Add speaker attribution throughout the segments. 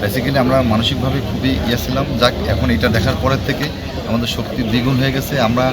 Speaker 1: Basically আমরা মানসিকভাবে খুবই ইয়ে ছিলাম। যাক, এখন এটা দেখার পরের থেকে আমাদের শক্তি দ্বিগুণ হয়ে গেছে। আমরা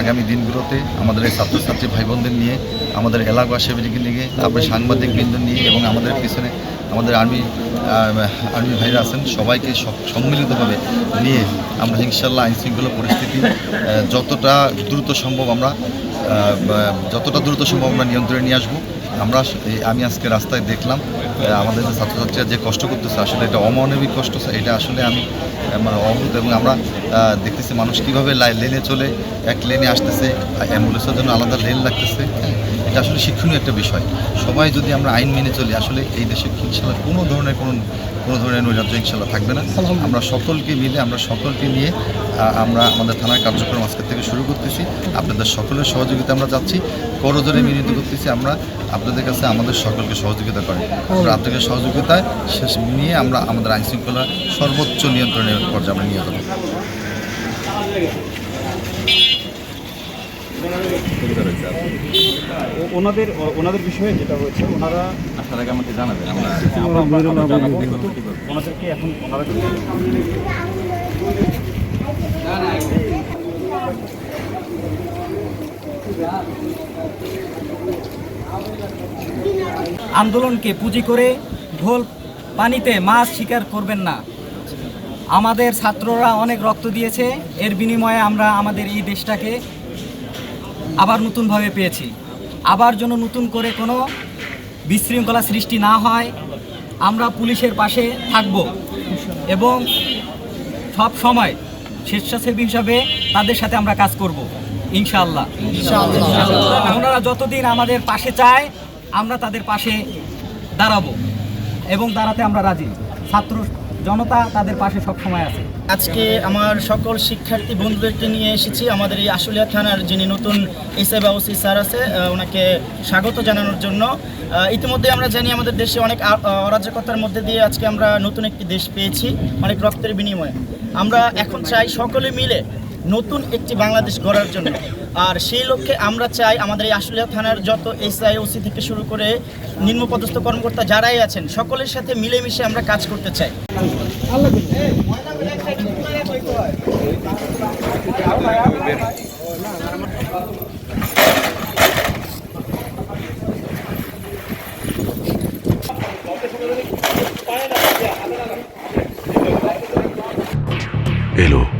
Speaker 1: আগামী দিনগুলোতে আমাদের এই ছাত্রছাত্রী ভাই বোনদের নিয়ে, আমাদের এলাকাবাসীকে নিয়ে, তারপরে সাংবাদিক বৃন্দ নিয়ে এবং আমাদের পিছনে আমাদের আর্মি আর্মি ভাইরা আছেন, সবাইকে সব- সম্মিলিতভাবে নিয়ে আমরা ইনশাল্লাহ আইনশৃঙ্খলা পরিস্থিতি যতটা দ্রুত সম্ভব আমরা যতটা দ্রুত সম্ভব আমরা নিয়ন্ত্রণে নিয়ে আসব। আমরা আমি আজকে রাস্তায় দেখলাম আমাদের যে ছাত্রছাত্রীরা যে কষ্ট করতেছে আসলে এটা অমানবিক কষ্ট। এটা আসলে আমি মানে অবুত এবং আমরা দেখতেছি মানুষ কীভাবে লেনে চলে এক লেনে আসতেছে অ্যাম্বুলেন্সের জন্য আলাদা লেন লাগতেছে হ্যাঁ, এটা আসলে শিক্ষণীয় একটা বিষয়। সবাই যদি আমরা আইন মেনে চলি আসলে এই দেশে ইনশাল্লাহ কোনো ধরনের কোনো কোনো ধরনের নৈরাজ্য ইনশাল্লাহ থাকবে না। আমরা সকলকে মিলে আমরা সকলকে নিয়ে আমরা আমাদের থানার কার্যক্রম আজকে থেকে শুরু করতেছি। আপনাদের সকলের সহযোগিতা আমরা যাচ্ছি করজোরে মিনিত করতেছি। আমরা আপনাদের কাছে আমাদের সকলকে সহযোগিতা করে। আমরা আপনাদের সহযোগিতায় শেষ নিয়ে আমরা আমাদের আইন শৃঙ্খলা সর্বোচ্চ নিয়ন্ত্রণের পর্যায়ে আমরা নিয়ে যাব।
Speaker 2: ওনাদের ওনাদের বিষয়ে যেটা হয়েছে ওনারা
Speaker 3: আসার আগে আমাকে জানাবেন আমরা
Speaker 2: ওনাদেরকে এখন ওনারা
Speaker 4: আন্দোলনকে পুঁজি করে ঢোল পানিতে মাছ শিকার করবেন না। আমাদের ছাত্ররা অনেক রক্ত দিয়েছে এর বিনিময়ে আমরা আমাদের এই দেশটাকে আবার নতুনভাবে পেয়েছি। আবার যেন নতুন করে কোনো বিশৃঙ্খলা সৃষ্টি না হয় আমরা পুলিশের পাশে থাকব এবং সব সময় স্বেচ্ছাসেবী হিসাবে তাদের সাথে আমরা কাজ করব ইনশাআল্লাহ। ওনারা যতদিন আমাদের পাশে চায় আমরা তাদের পাশে দাঁড়াবো এবং দাঁড়াতে আমরা রাজি। ছাত্র জনতা তাদের পাশে সব সময় আছে।
Speaker 5: আজকে আমার সকল শিক্ষার্থী বন্ধুদেরকে নিয়ে এসেছি। আমাদের এই আশুলিয়া থানার যিনি নতুন এসএ বা ওসি স্যার আছে ওনাকে স্বাগত জানানোর জন্য। ইতিমধ্যে আমরা জানি আমাদের দেশে অনেক অরাজকতার মধ্যে দিয়ে আজকে আমরা নতুন একটি দেশ পেয়েছি, অনেক রক্তের বিনিময়ে। আমরা এখন চাই সকলে মিলে নতুন একটি বাংলাদেশ গড়ার জন্য। আর সেই লক্ষ্যে আমরা চাই আমাদের এই আশুলিয়া থানার যত এসআই ওসি থেকে শুরু করে নিম্নপদস্থ কর্মকর্তা যারাই আছেন, সকলের সাথে মিলেমিশে আমরা কাজ করতে চাই।
Speaker 6: এলো।